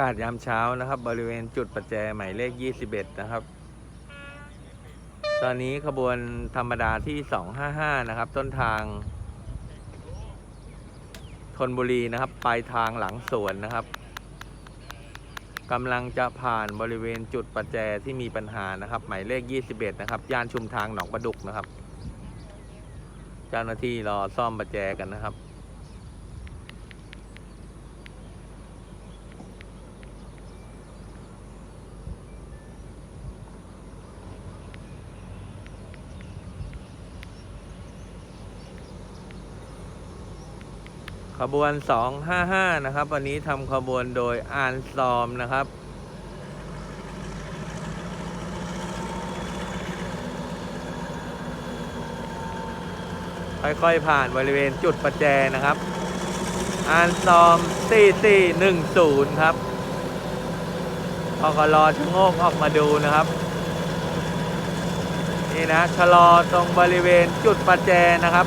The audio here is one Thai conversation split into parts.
กาศยามเช้านะครับ บริเวณจุดประแจหมายเลข 21 นะครับ ตอนนี้ขบวนธรรมดาที่ 255 นะครับ ต้นทางธนบุรีนะครับ ปลายทางหลังสวนนะครับกำลังจะผ่านบริเวณจุดประแจที่มีปัญหานะครับ หมายเลข 21 นะครับ ย่านชุมทางหนองประดุกนะครับ เจ้าหน้าที่รอซ่อมประแจกันนะครับ ขบวน 255 นะครับ วันนี้ทำขบวนโดยอานซอมนะครับค่อยๆ ผ่านบริเวณจุดประแจนะครับ อานซอม 4410 ครับพอกรอชะโงกออกมาดูนะครับ นี่นะชะลอตรงบริเวณจุดประแจนะครับ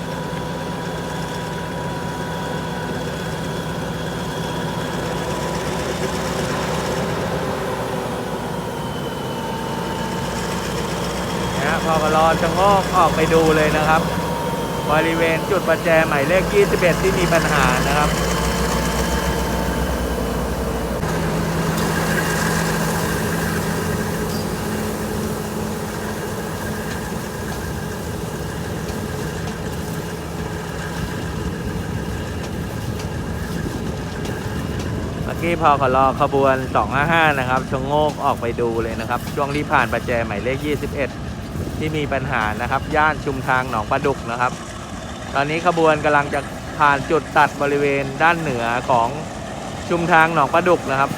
นะฮะ พอกรอชะโงกออกไปดูเลยนะครับ บริเวณจุดประแจหมายเลข 21 ที่มีปัญหานะครับเมื่อกี้พอขอรอขบวน 255 นะครับชะโงกออกไปดูเลยนะครับ ช่วงที่ผ่านประแจหมายเลข 21 ที่มีปัญหานะครับ ย่านชุมทางหนองปลาดุกนะครับ ตอนนี้ขบวนกำลังจะผ่านจุดตัดบริเวณด้านเหนือของชุมทางหนองปลาดุกนะครับ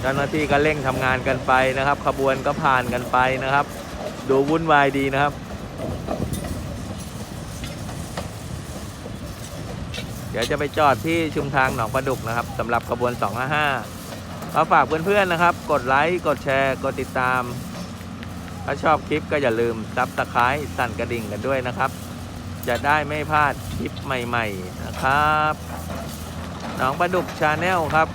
เจ้าหน้าที่ก็เร่งทำงานกันไปนะครับ ขบวนก็ผ่านกันไปนะครับ ดูวุ่นวายดีนะครับ เดี๋ยวจะไปจอดที่ชุมทางหนองปลาดุกนะครับสำหรับขบวน 255 ก็ฝากเพื่อนๆนะครับ กดไลค์กดแชร์กดติดตาม ถ้าชอบคลิปก็อย่าลืมซับสไครต์สั่นกระดิ่งกันด้วยนะครับ จะได้ไม่พลาดคลิปใหม่ ๆ นะครับน้องประดุกชาแนลครับ